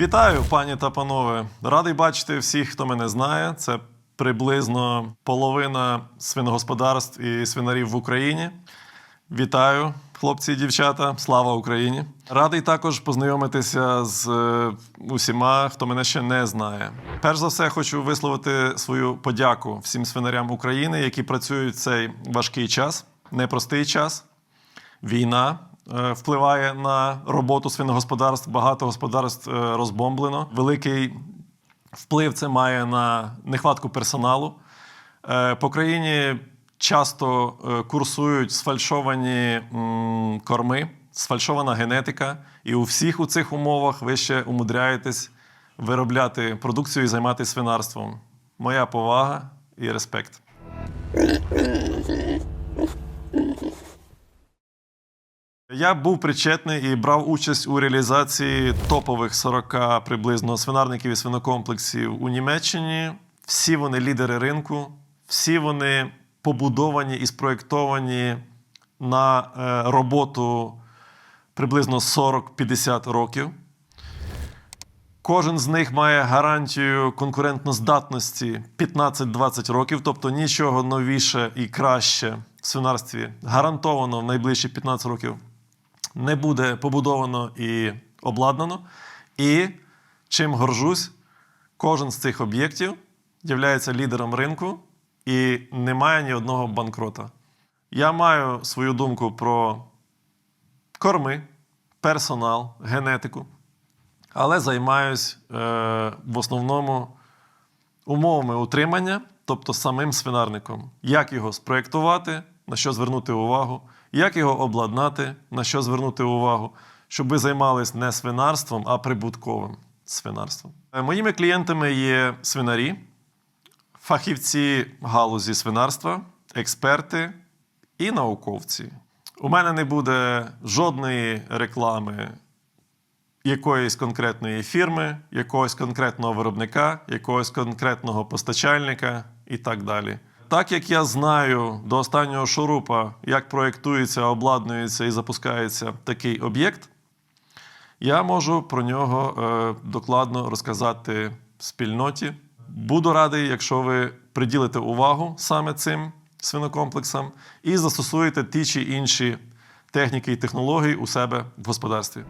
Вітаю, пані та панове. Радий бачити всіх, хто мене знає. Це приблизно половина свиногосподарств і свинарів в Україні. Вітаю, хлопці і дівчата. Слава Україні! Радий також познайомитися з е, усіма, хто мене ще не знає. Перш за все, хочу висловити свою подяку всім свинарям України, які працюють цей важкий час, непростий час. Війна впливає на роботу свиногосподарств. Багато господарств е, розбомблено. Великий вплив це має на нехватку персоналу. Е, По країні часто е, курсують сфальшовані корми, сфальшована генетика, і у всіх у цих умовах ви ще умудряєтесь виробляти продукцію і займатися свинарством. Моя повага і респект. Я був причетний і брав участь у реалізації топових 40 приблизно свинарників і свинокомплексів у Німеччині. Всі вони лідери ринку, всі вони побудовані і спроєктовані на е, роботу приблизно 40-50 років. Кожен з них має гарантію конкурентноздатності 15-20 років, тобто нічого новіше і краще в свинарстві гарантовано в найближчі 15 років не буде побудовано і обладнано. І чим горжусь, кожен з цих об'єктів є лідером ринку і немає ні одного банкрота. Я маю свою думку про корми, персонал, генетику, але займаюсь е, в основному умовами утримання, тобто самим свинарником. Як його спроєктувати, на що звернути увагу, як його обладнати, на що звернути увагу, щоб ви займались не свинарством, а прибутковим свинарством. Е, Моїми клієнтами є свинарі, фахівці галузі свинарства, експерти і науковці. У мене не буде жодної реклами якоїсь конкретної фірми, якогось конкретного виробника, якогось конкретного постачальника і так далі. Так як я знаю до останнього шурупа, як проєктується, обладнується і запускається такий об'єкт, я можу про нього е, докладно розказати спільноті. Буду радий, якщо ви приділите увагу саме цим свинокомплексам і застосуєте ті чи інші техніки і технології у себе в господарстві.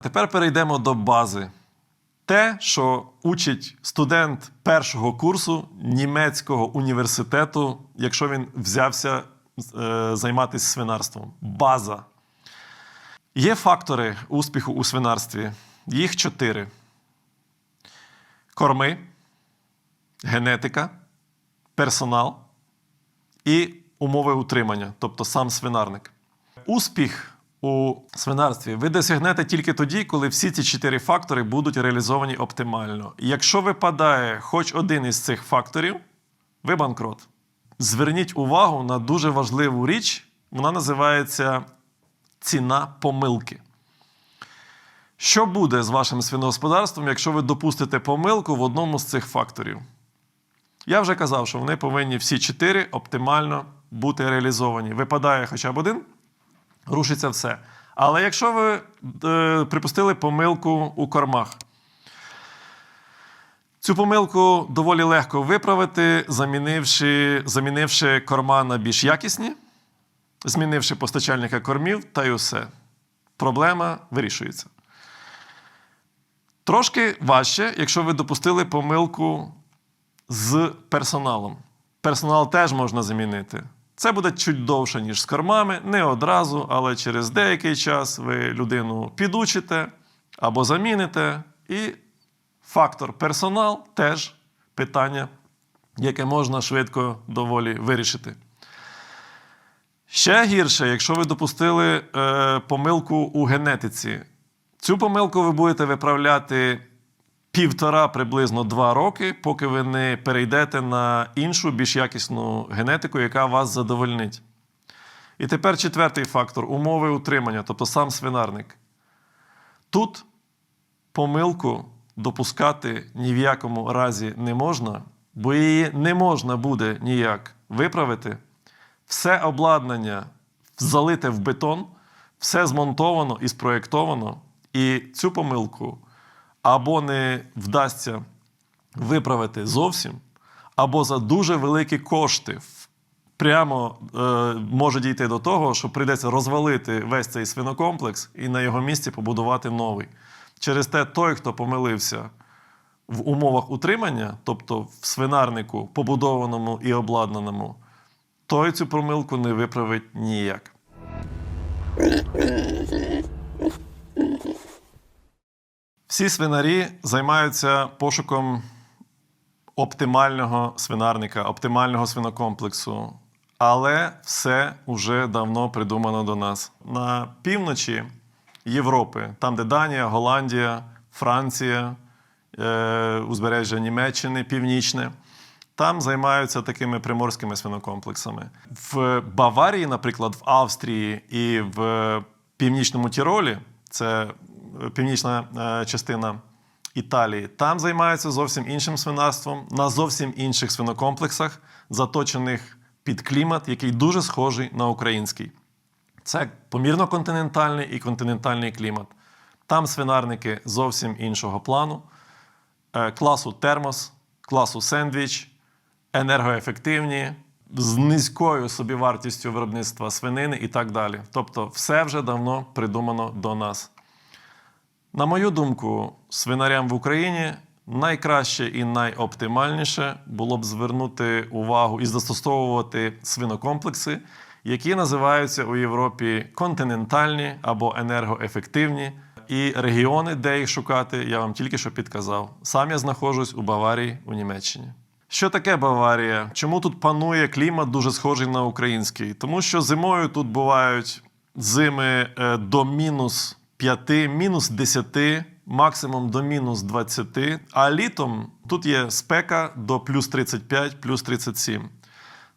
Тепер перейдемо до бази. Те, що учить студент першого курсу німецького університету, якщо він взявся е, займатися свинарством. База. Є фактори успіху у свинарстві. Їх чотири: корми, генетика, персонал і умови утримання, тобто сам свинарник. Успіх у свинарстві ви досягнете тільки тоді, коли всі ці чотири фактори будуть реалізовані оптимально. Якщо випадає хоч один із цих факторів, ви банкрот. Зверніть увагу на дуже важливу річ, вона називається ціна помилки. Що буде з вашим свиногосподарством, якщо ви допустите помилку в одному з цих факторів? Я вже казав, що вони повинні всі чотири оптимально бути реалізовані. Випадає хоча б один, рушиться все. Але якщо ви е, припустили помилку у кормах, цю помилку доволі легко виправити, замінивши, замінивши корма на більш якісні, змінивши постачальника кормів, та й усе. Проблема вирішується. Трошки важче, якщо ви допустили помилку з персоналом. Персонал теж можна замінити. Це буде чуть довше, ніж з кормами, не одразу, але через деякий час ви людину підучите або заміните. І фактор персонал теж питання, яке можна швидко доволі вирішити. Ще гірше, якщо ви допустили е, помилку у генетиці. Цю помилку ви будете виправляти півтора, приблизно два роки, поки ви не перейдете на іншу, більш якісну генетику, яка вас задовольнить. І тепер четвертий фактор умови утримання, тобто сам свинарник. Тут помилку допускати ні в якому разі не можна, бо її не можна буде ніяк виправити. Все обладнання залите в бетон, все змонтовано і спроєктовано, і цю помилку або не вдасться виправити зовсім, або за дуже великі кошти прямо е, може дійти до того, що прийдеться розвалити весь цей свинокомплекс і на його місці побудувати новий. Через те, той, хто помилився в умовах утримання, тобто в свинарнику, побудованому і обладнаному, той цю помилку не виправить ніяк. Всі свинарі займаються пошуком оптимального свинарника, оптимального свинокомплексу. Але все вже давно придумано до нас. На півночі Європи, там, де Данія, Голландія, Франція, е, узбережжя Німеччини, Північне, там займаються такими приморськими свинокомплексами. В Баварії, наприклад, в Австрії і в Північному Тіролі, це північна е, частина Італії, там займаються зовсім іншим свинарством на зовсім інших свинокомплексах, заточених під клімат, який дуже схожий на український. Це помірно-континентальний і континентальний клімат. Там свинарники зовсім іншого плану, е, класу термос, класу сендвіч, енергоефективні, з низькою собівартістю виробництва свинини і так далі. Тобто, все вже давно придумано до нас. На мою думку, свинарям в Україні найкраще і найоптимальніше було б звернути увагу і застосовувати свинокомплекси, які називаються у Європі континентальні або енергоефективні. І регіони, де їх шукати, я вам тільки що підказав. Сам я знаходжусь у Баварії у Німеччині. Що таке Баварія? Чому тут панує клімат дуже схожий на український? Тому що зимою тут бувають зими е, до мінус 5, мінус 10, максимум до мінус 20, а літом тут є спека до плюс 35, плюс 37.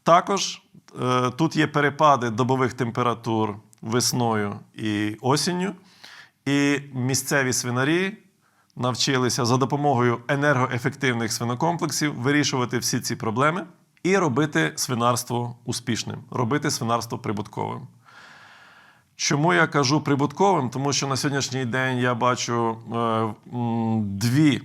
Також е, тут є перепади добових температур весною і осінню, і місцеві свинарі навчилися за допомогою енергоефективних свинокомплексів вирішувати всі ці проблеми і робити свинарство успішним, робити свинарство прибутковим. Чому я кажу прибутковим? Тому що на сьогоднішній день я бачу е, дві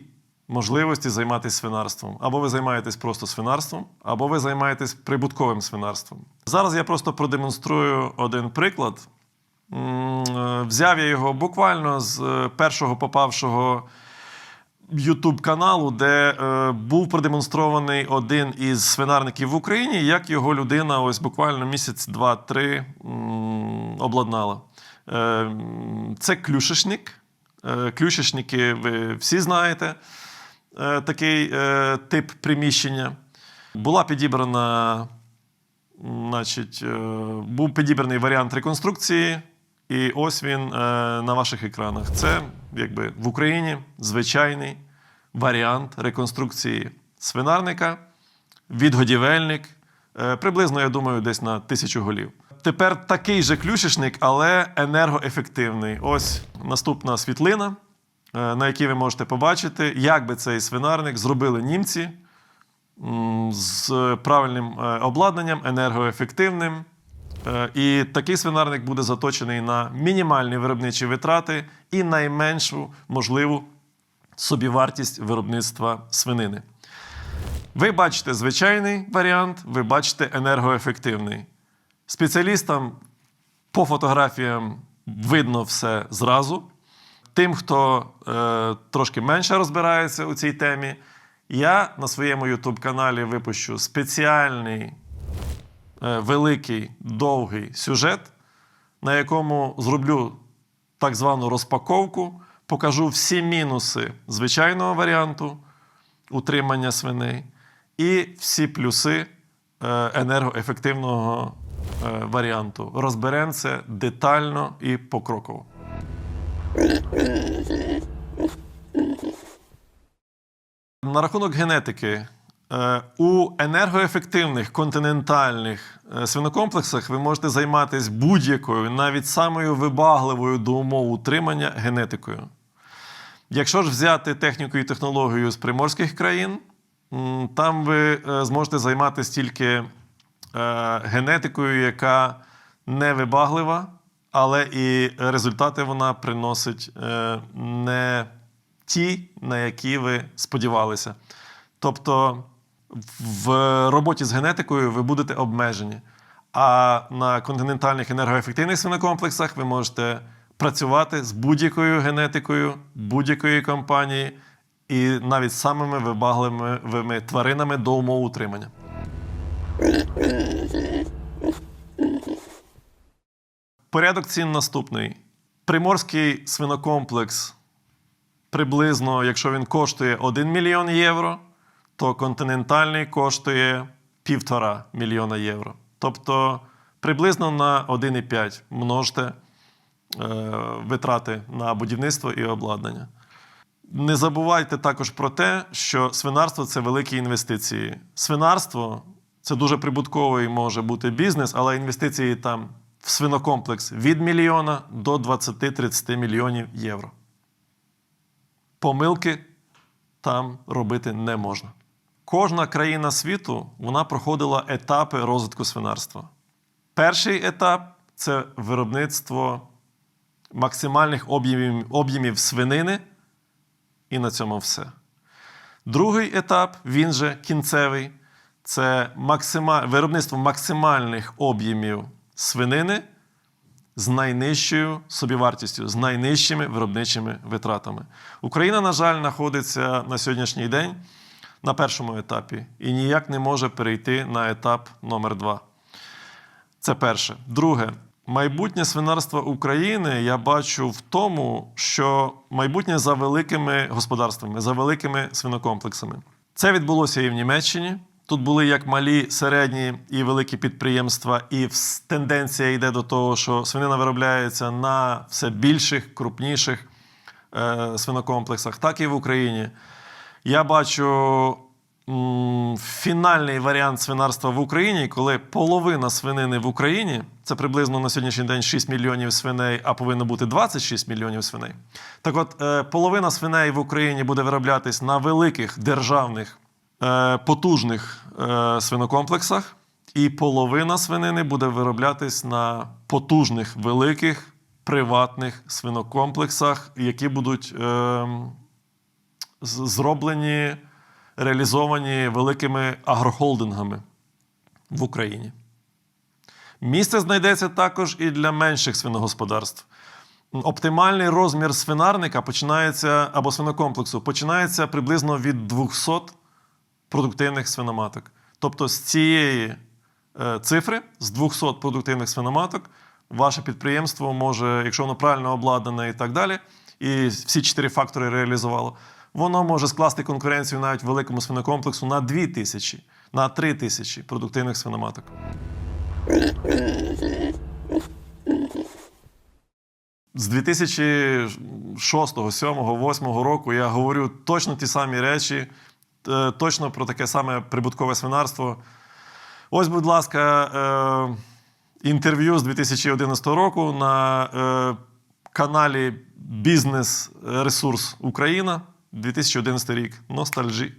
можливості займатися свинарством. Або ви займаєтесь просто свинарством, або ви займаєтесь прибутковим свинарством. Зараз я просто продемонструю один приклад. Е, Взяв я його буквально з е, першого попавшого Ютуб каналу, де е, був продемонстрований один із свинарників в Україні, як його людина ось буквально місяць, два-три обладнала. Е, це клюшечник. Е, клюшечники ви всі знаєте, е, такий е, тип приміщення. Була підібрана Значить, е, був підібраний варіант реконструкції, і ось він е, на ваших екранах. Це якби в Україні звичайний варіант реконструкції свинарника, відгодівельник, е, приблизно, я думаю, десь на тисячу голів. Тепер такий же клюшечник, але енергоефективний. Ось наступна світлина, е, на якій ви можете побачити, як би цей свинарник зробили німці з правильним обладнанням, енергоефективним. Е, І такий свинарник буде заточений на мінімальні виробничі витрати і найменшу можливу собівартість виробництва свинини. Ви бачите звичайний варіант, ви бачите енергоефективний. Спеціалістам по фотографіям видно все зразу. Тим, хто е, трошки менше розбирається у цій темі, я на своєму YouTube каналі випущу спеціальний великий довгий сюжет, на якому зроблю так звану розпаковку, покажу всі мінуси звичайного варіанту утримання свиней і всі плюси е, енергоефективного е, варіанту. Розберемо це детально і покроково. На рахунок генетики. Е, У енергоефективних континентальних е, свинокомплексах ви можете займатися будь-якою, навіть самою вибагливою до умов утримання генетикою. Якщо ж взяти техніку і технологію з приморських країн, там ви е, зможете займатися тільки генетикою, яка не вибаглива, але і результати вона приносить не ті, на які ви сподівалися. Тобто в роботі з генетикою ви будете обмежені. А на континентальних енергоефективних свинокомплексах ви можете працювати з будь-якою генетикою, будь-якої компанії і навіть самими вибагливими тваринами до умов утримання. Порядок цін наступний. Приморський свинокомплекс приблизно, якщо він коштує 1 мільйон євро, то континентальний коштує півтора мільйона євро. Тобто приблизно на 1,5 множте е, витрати на будівництво і обладнання. Не забувайте також про те, що свинарство це великі інвестиції. Свинарство це дуже прибутковий може бути бізнес, але інвестиції там в свинокомплекс від мільйона до 20-30 мільйонів євро. Помилки там робити не можна. Кожна країна світу вона проходила етапи розвитку свинарства. Перший етап це виробництво максимальних об'ємів, об'ємів свинини, і на цьому все. Другий етап, він же кінцевий, це максима... виробництво максимальних об'ємів свинини з найнижчою собівартістю, з найнижчими виробничими витратами. Україна, на жаль, знаходиться на сьогоднішній день на першому етапі і ніяк не може перейти на етап номер два. Це перше. Друге, майбутнє свинарство України я бачу в тому, що майбутнє за великими господарствами, за великими свинокомплексами. Це відбулося і в Німеччині. Тут були як малі, середні і великі підприємства, і тенденція йде до того, що свинина виробляється на все більших, крупніших е, свинокомплексах, так і в Україні. Я бачу м, фінальний варіант свинарства в Україні, коли половина свинини в Україні це приблизно на сьогоднішній день 6 мільйонів свиней, а повинно бути 26 мільйонів свиней. Так от, е, половина свиней в Україні буде вироблятись на великих державних е, потужних е, свинокомплексах, і половина свинини буде вироблятись на потужних великих приватних свинокомплексах, які будуть. Е, зроблені, реалізовані великими агрохолдингами в Україні. Місце знайдеться також і для менших свиногосподарств. Оптимальний розмір свинарника починається або свинокомплексу починається приблизно від 200 продуктивних свиноматок. Тобто з цієї е, цифри, з 200 продуктивних свиноматок, ваше підприємство може, якщо воно правильно обладнане і так далі, і всі чотири фактори реалізувало, воно може скласти конкуренцію навіть великому свинокомплексу на 2 тисячі, на 3 тисячі продуктивних свиноматок. З 2006, 2007, 2008 року я говорю точно ті самі речі, е, точно про таке саме прибуткове свинарство. Ось, будь ласка, е, інтерв'ю з 2011 року на е, каналі Бізнес Ресурс Україна 2011 рік. Ностальжі.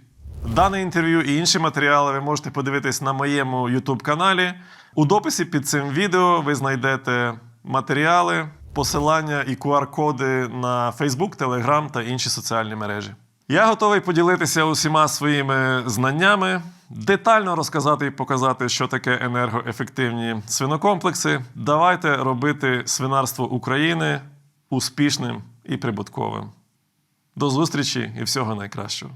Дане інтерв'ю і інші матеріали ви можете подивитись на моєму YouTube каналі. У дописі під цим відео ви знайдете матеріали, посилання і QR-коди на Facebook, Telegram та інші соціальні мережі. Я готовий поділитися усіма своїми знаннями, детально розказати і показати, що таке енергоефективні свинокомплекси. Давайте робити свинарство України успішним і прибутковим. До зустрічі і всього найкращого.